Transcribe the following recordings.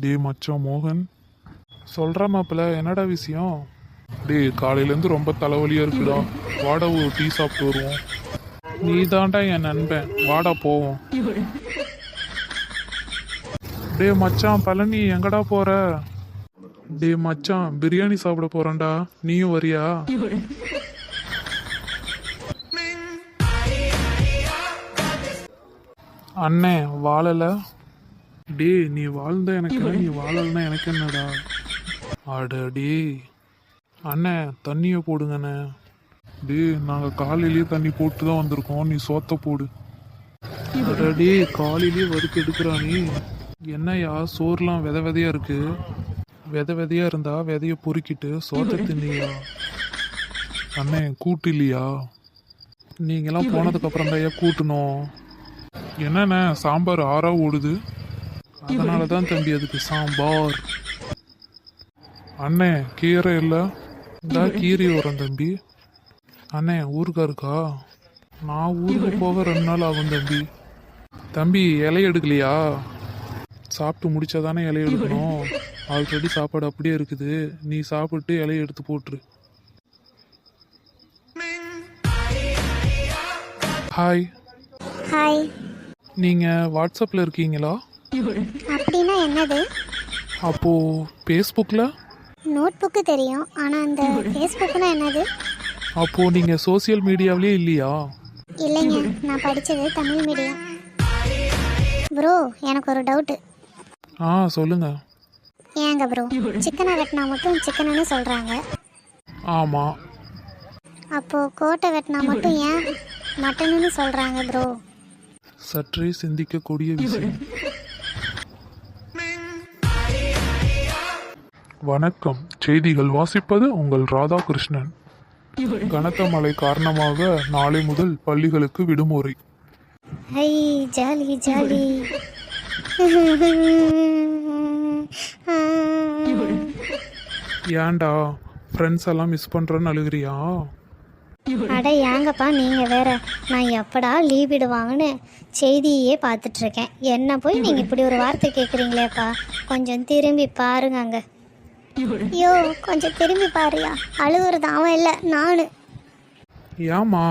டே மச்சான் மோகன். சொல்கிற மாப்பிள்ள என்னடா விஷயம்? டேய் காலையிலேருந்து ரொம்ப தலைவலியாக இருக்குடா. வாடா ஒரு டீ சாப்பிட்டு வருவோம். நீ தாண்டா என் நண்பன். வாடா போவோம். டே மச்சான் பழனி எங்கடா போற? டே மச்சான் பிரியாணி சாப்பிட போறேன்டா. நீயும் வரியா? அண்ணே வாழல? டே நீ வாழ்ந்த எனக்கு நீ வாழலன்னா எனக்கு என்னடா? அட டே அண்ணே தண்ணியை போடுங்கண்ணே. டே நாங்கள் காலையிலேயே தண்ணி போட்டு தான் வந்திருக்கோம். நீ சோத்த போடு. அட டே காலையிலேயே வறுத்து எடுக்கிறா நீ. என்னய்யா சோறுலாம் வித விதையா இருக்கு? வித விதையா இருந்தா விதைய பொறுக்கிட்டு சோத்த தின்னியா? அண்ணே கூட்டு இல்லையா? நீங்கெல்லாம் போனதுக்கு அப்புறம் தான் கூட்டணும் என்னண்ணே சாம்பார் ஆறா ஓடுது? அதனால தான் தம்பி அதுக்கு சாம்பார். அண்ணே கீரை இல்லை? இந்தா கீரை வரும் தம்பி. அண்ணே ஊருக்கா இருக்கா? நான் ஊருக்கு போக ரெண்டு நாள் ஆகும் தம்பி. தம்பி இலை எடுக்கலையா? சாப்பிட்டு முடிச்சாதானே இலை எடுக்கணும். ஆல்ரெடி சாப்பாடு அப்படியே இருக்குது. நீ சாப்பிட்டு இலையை எடுத்து போட்டுரு. ஹாய் ஹாய் நீங்கள் வாட்ஸ்அப்பில் இருக்கீங்களா? அப்படின்னா என்னது? அப்போது ஃபேஸ்புக்கில் நோட் புக்கு தெரியும். ஆனால் அந்த ஃபேஸ்புக்குனா என்னது? அப்போது நீங்கள் சோஷியல் மீடியாவிலே இல்லையா? இல்லைங்க. நான் படித்தது தமிழ் மீடியம் ப்ரோ எனக்கு ஒரு டவுட்டு ஆ சொல்லுங்கள் ஏங்க ப்ரோ சிக்கனை வெட்டினா மட்டும் சிக்கனுன்னு சொல்கிறாங்க ஆமாம் அப்போது கோட்டை வெட்டினா மட்டும் ஏன் மட்டனுன்னு சொல்கிறாங்க ப்ரோ சற்றே சிந்திக்கக்கூடிய விஷயம். வணக்கம். செய்திகள் வாசிப்பது உங்கள் ராதாகிருஷ்ணன். கனத்த மழை காரணமாக நாளை முதல் பள்ளிகளுக்கு விடுமுறை. ஐ ஜாலி ஜாலி. ஏன்டா ஃப்ரெண்ட்ஸ் எல்லாம் மிஸ் பண்ணுறேன்னு அழுகிறியா? அட ஏங்கப்பா நீங்கள் வேற நான் எப்படா லீவ் விடுவாங்கன்னு செய்தியே பார்த்துட்ருக்கேன் என்ன போய் நீங்கள் இப்படி ஒரு வார்த்தை கேட்குறீங்களேப்பா கொஞ்சம் திரும்பி பாருங்க அங்கே. ஐயோ கொஞ்சம் திரும்பி பாருயா. அழுகுறது அவன் இல்லை நான். ஏம்மா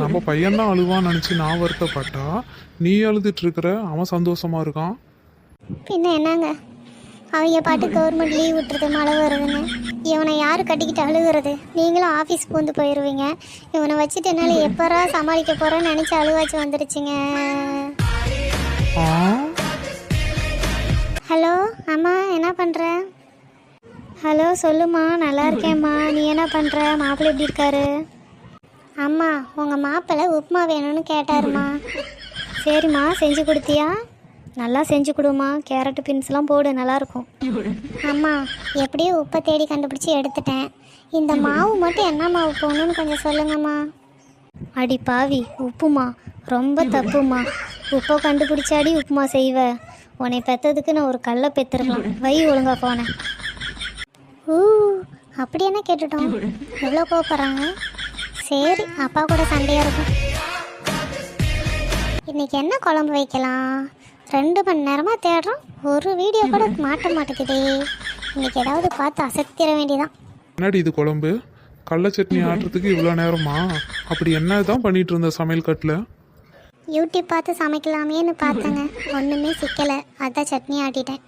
நம்ம பையன்தான் அழுவான்னு நினச்சி நான் வருத்தப்பட்டா? நீ அழுதுட்டு இருக்கிற அவன் சந்தோஷமா இருக்கான்? பின்ன என்னங்க? அவங்க பாட்டு கவர்மெண்ட் லீவ் விட்டுறது மழை வருதுன்னு. இவனை யார் கட்டிக்கிட்டு அழுகுறது? நீங்களும் ஆஃபீஸ் பூந்து போயிடுவீங்க இவனை வச்சுட்டு என்னால் எப்பரா சமாளிக்க போகிறேன்னு நினச்சி அழுவாச்சு வந்துடுச்சுங்க ஆ? ஹலோ அம்மா என்ன பண்ணுற ஹலோ சொல்லுமா. நல்லா இருக்கேம்மா. நீ என்ன பண்ணுற மாப்பிள்ளை எப்படி இருக்காரு? அம்மா உங்கள் மாப்பிள்ளை உப்புமா வேணும்னு கேட்டாருமா. சரிம்மா செஞ்சு கொடுத்தியா? நல்லா செஞ்சு கொடுமா கேரட்டு பீன்ஸ்லாம் போடு நல்லாயிருக்கும் அம்மா எப்படியும் உப்பை தேடி கண்டுபிடிச்சி எடுத்துட்டேன். இந்த மாவு மட்டும் என்ன மாவு போகணும்னு கொஞ்சம் சொல்லுங்கம்மா. அடி பாவி உப்புமா. ரொம்ப தப்புமா உப்பை கண்டுபிடிச்சாடி உப்புமா செய்வ. உன்னை பெத்ததுக்கு நான் ஒரு கல்லை பெற்றிருக்கலாம் வை ஒழுங்கா போனேன் ஊ அப்படி என்ன கேட்டுட்டோம்? எவ்வளோ கோவப்படுறாங்க? சரி அப்பா கூட சண்டையாக இருக்கும். இன்னைக்கு என்ன குழம்பு வைக்கலாம்? ரெண்டு மணி நேரமாக தேடுறோம். ஒரு வீடியோ கூட மாட்ட மாட்டேங்குதே. இன்னைக்கு ஏதாவது பார்த்து அசத்திர வேண்டியதான் என்னடி இது குழம்பு? கடல சட்னி ஆட்டுறதுக்கு இவ்வளோ நேரமா? அப்படி என்ன தான் பண்ணிட்டு இருந்த சமையல் கட்டில்? யூடியூப் பார்த்து சமைக்கலாமேன்னு பார்த்தேங்க. ஒன்றுமே சிக்கலை. அதான் சட்னி ஆட்டிட்டேன்.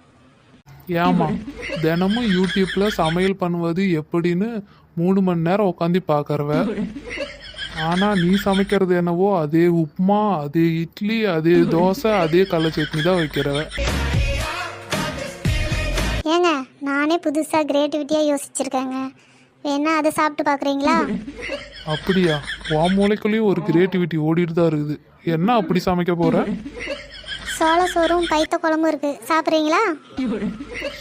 ஏமா தினமும் யூடியூப்ல சமையல் பண்ணுவது எப்படின்னு மூணு மணி நேரம் உட்காந்து பார்க்கறவ ஆனா நீ சமைக்கிறது என்னவோ அதே உப்புமா அதே இட்லி அதே தோசை அதே கடல சட்னி தான் வைக்கிறவ. ஏங்க நானே புதுசாக கிரியேட்டிவிட்டியாக யோசிச்சிருக்கேங்க. வேணா அதை சாப்பிட்டு பார்க்குறீங்களா அப்படியா? உன் மூளைக்குள்ளேயும் ஒரு கிரியேட்டிவிட்டி ஓடிட்டு தான் இருக்குது. என்ன அப்படி சமைக்க போற? சோள சோறும் பைத்த குழம்பும் இருக்குது சாப்பிட்றீங்களா?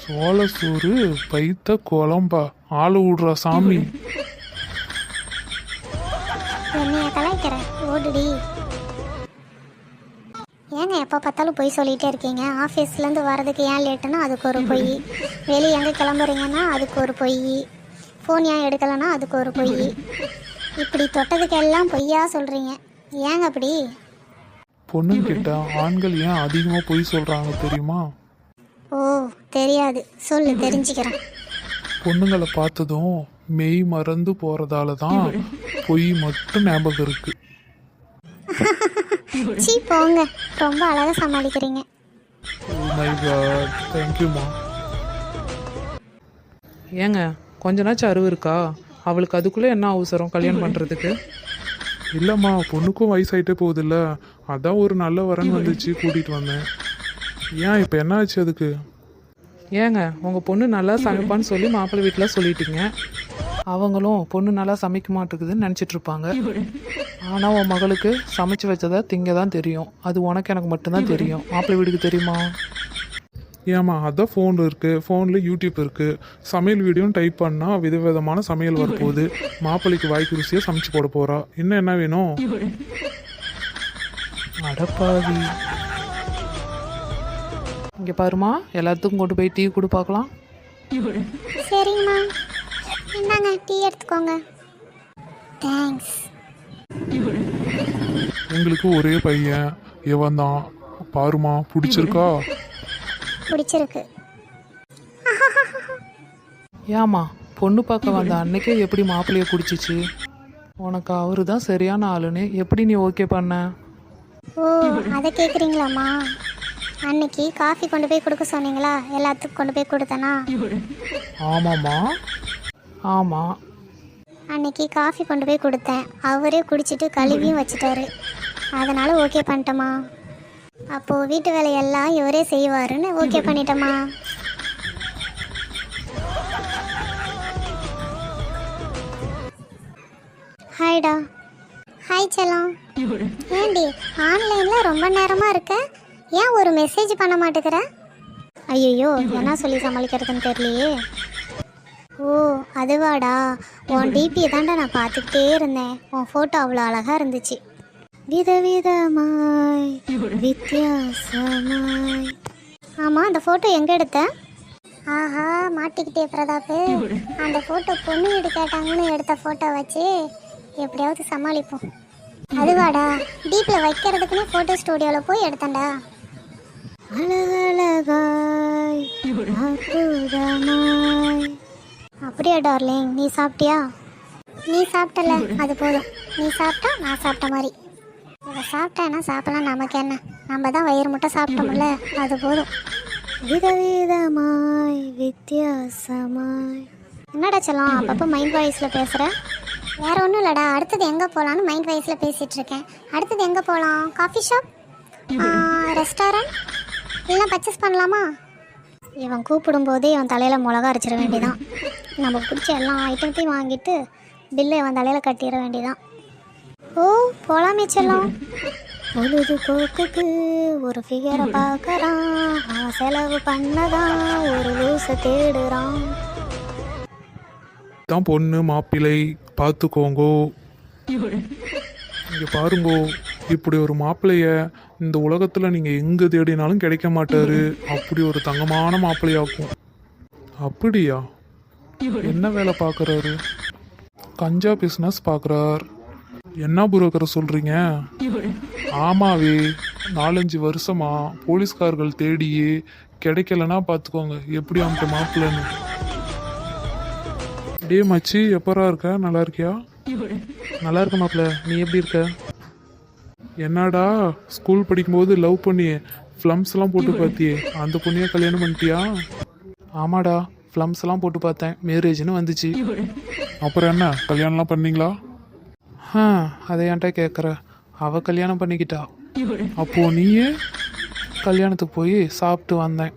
சோள சோறு பைத்த குழம்பா? ஆளு விடுறா சாமி. என்னைய கலாய்க்கிறேன் ஓடுடி. ஏங்க எப்போ பார்த்தாலும் பொய் சொல்லிகிட்டே இருக்கீங்க. ஆஃபீஸ்லேருந்து வரதுக்கு ஏன் லேட்டுன்னா அதுக்கு ஒரு பொய். வெளியே எங்கே கிளம்புறீங்கன்னா அதுக்கு ஒரு பொய். ஃபோன் ஏன் எடுக்கலைன்னா அதுக்கு ஒரு பொய். இப்படி தொட்டதுக்கு எல்லாம் பொய்யா சொல்கிறீங்க ஏங்க அப்படி? பொண்ணுங்கிட்ட ஆண்கள் ஏன் அதிகமாக பொய் சொல்றாங்க தெரியுமா? ஓ தெரியாது. சொல்லு தெரிஞ்சுக்கிறேன். பொண்ணுங்களை பார்த்ததும் மெய் மறந்து போறதால தான் பொய் மட்டும் ஞாபகம் இருக்கு. சீ போங்க. ரொம்ப அழகாக சமாளிக்கிறீங்க. மை காட் தேங்க்யூம்மா ஏங்க கொஞ்ச நாச்சும் அறிவு இருக்கா? அவளுக்கு அதுக்குள்ளே என்ன அவசரம் கல்யாணம் பண்ணுறதுக்கு இல்லைம்மா பொண்ணுக்கும் வயசாயிட்டே போகுதுல்ல. அதான் ஒரு நல்ல வரன் வந்துச்சு கூட்டிகிட்டு வந்தேன். ஏன் இப்போ என்ன ஆச்சு அதுக்கு? ஏங்க உங்கள் பொண்ணு நல்லா சமைப்பான்னு சொல்லி மாப்பிள்ளை வீட்டில் சொல்லிட்டீங்க. அவங்களும் பொண்ணு நல்லா சமைக்க மாட்டேங்குதுன்னு நினச்சிட்டு இருப்பாங்க. ஆனால் உன் மகளுக்கு சமைச்சு வச்சதா திங்க தான் தெரியும். அது உனக்கு எனக்கு மட்டும்தான் தெரியும். மாப்பிள்ளை வீட்டுக்கு தெரியுமா? ஏம்மா அதான் ஃபோன் இருக்குது ஃபோனில் யூடியூப் இருக்குது சமையல் வீடியோன்னு டைப் பண்ணால் விதவிதமான சமையல் வரப்போகுது. மாப்பிள்ளைக்கு வாய்க்கு ருசியாக சமைச்சு போட போகிறா இன்னும் என்ன வேணும்? அடப்பாவி. இங்கே பாருமா எல்லாத்துக்கும் கொண்டு போய் டீ கொடு பார்க்கலாம் சரிங்கம்மா. இந்தாங்க டீ எடுத்துக்கோங்க. தேங்க்ஸ் எங்களுக்கு ஒரே பையன். இவன் தான் பாருமா பிடிச்சிருக்கா? பிடிச்சிருக்கு. ஏம்மா பொண்ணு பார்க்க வந்த அன்னைக்கே எப்படி மாப்பிள்ளைய குடிச்சிச்சு? உனக்கு அவரு தான் சரியான ஆளுன்னு எப்படி நீ ஓகே பண்ண? ஓ அதை கேட்குறீங்களாம்மா அன்னைக்கு காஃபி கொண்டு போய் கொடுக்க சொன்னீங்களா? எல்லாத்துக்கும் கொண்டு போய் கொடுத்தனா? ஆமாம்மா. ஆமாம் அன்னைக்கு காஃபி கொண்டு போய் கொடுத்தேன். அவரே குடிச்சிட்டு கழுவியும் வச்சுட்டாரு. அதனால ஓகே பண்ணிட்டேம்மா. அப்போது வீட்டு வேலையெல்லாம் இவரே செய்வாருன்னு ஓகே பண்ணிட்டேம்மா ஹாய்டா ஹாய் செல்லம். ஏண்டி ஆன்லைனில் ரொம்ப நேரமாக இருக்க? ஏன் ஒரு மெசேஜ் பண்ண மாட்டேங்கிற? ஐயோ என்ன சொல்லி சமாளிக்கிறதுன்னு தெரியலையே. ஓ அதுவாடா. உன் டிபியை தாண்டா நான் பார்த்துக்கிட்டே இருந்தேன். உன் ஃபோட்டோ அவ்வளோ அழகாக இருந்துச்சு. விதவிதமாய் வித்தியாசமாய். ஆமாம் அந்த ஃபோட்டோ எங்கே எடுத்த? ஆஹா மாட்டிக்கிட்டே பிரதாப்பு. அந்த ஃபோட்டோ பொண்ணு வீடு கேட்டாங்கன்னு எடுத்த ஃபோட்டோ வச்சு எப்படியாவது சமாளிப்போம். அதுவாடா டீப்பில் வைக்கிறதுக்குன்னு ஃபோட்டோ ஸ்டூடியோவில் போய் எடுத்தேன்டா. அழகழகாய் அற்புதமாய். அப்படியா டார்லிங் நீ சாப்பிட்டியா? நீ சாப்பிட்டல அது போதும். நீ சாப்பிட்டா நான் சாப்பிட்ட மாதிரி. இதை சாப்பிட்டேன்னா சாப்பிடலாம். நமக்கு என்ன? நம்ம தான் வயிறு முட்டை சாப்பிட்டோம்ல. அது போதும். விதவிதமாய் வித்தியாசமாய். என்னடா செல்லம் அப்பப்போ மைண்ட் வாய்ஸில் பேசுகிற வேற ஒன்றும் இல்லைடா. அடுத்தது எங்கே போகலான்னு மைண்ட் வாய்ஸில் பேசிகிட்டு இருக்கேன். அடுத்தது எங்கே போகலாம் காஃபி ஷாப் ரெஸ்டாரண்ட் இல்லை பர்ச்சேஸ் பண்ணலாமா? இவன் கூப்பிடும்போதே இவன் தலையில் மிளகா அரைச்சிட வேண்டியதான் நம்ம பிடிச்ச எல்லா ஐட்டத்தையும் வாங்கிட்டு பில்லை இவன் தலையில் கட்டிட வேண்டியதான் ஓ போலாமே செல்லம். பொழுது போக்குக்கு ஒரு ஃபிகரை பார்க்கறான். அவன் செலவு பண்ணதான் ஒரு லூஸை தேடுறான். தான் பொண்ணு மாப்பிள்ளை பார்த்துக்கோங்கோ. இங்கே பாருங்கோ இப்படி ஒரு மாப்பிள்ளைய இந்த உலகத்தில் நீங்கள் எங்கே தேடினாலும் கிடைக்க மாட்டாரு. அப்படி ஒரு தங்கமான மாப்பிள்ளையாக்கும். அப்படியா? என்ன வேலை பார்க்குறாரு? கஞ்சா பிஸ்னஸ் பார்க்குறார். என்ன புரோக்கரை சொல்கிறீங்க ஆமாவே நாலஞ்சு வருஷமா போலீஸ்கார்கள் தேடியே கிடைக்கலன்னா பார்த்துக்கோங்க எப்படி அவன்கிட்ட மாப்பிள்ளன்னு. டே மச்சி எப்பரா இருக்க? நல்லா இருக்கியா? நல்லா இருக்க மாப்பிள்ள நீ எப்படி இருக்க? என்னடா ஸ்கூல் படிக்கும்போது லவ் பண்ணியே ஃப்ளம்ஸ் எல்லாம் போட்டு பார்த்தியே அந்த பொண்ணையே கல்யாணம் பண்ணிட்டியா? ஆமாடா ஃப்ளம்ஸ் எல்லாம் போட்டு பார்த்தேன் மேரேஜ்னு வந்துச்சு. அப்புறம் என்ன கல்யாணம்லாம் பண்ணீங்களா? ஆ அதை ஏன்டா கேட்குற அவ கல்யாணம் பண்ணிக்கிட்டா. அப்போ நீயே கல்யாணத்துக்கு போய் சாப்பிட்டு வந்தேன்.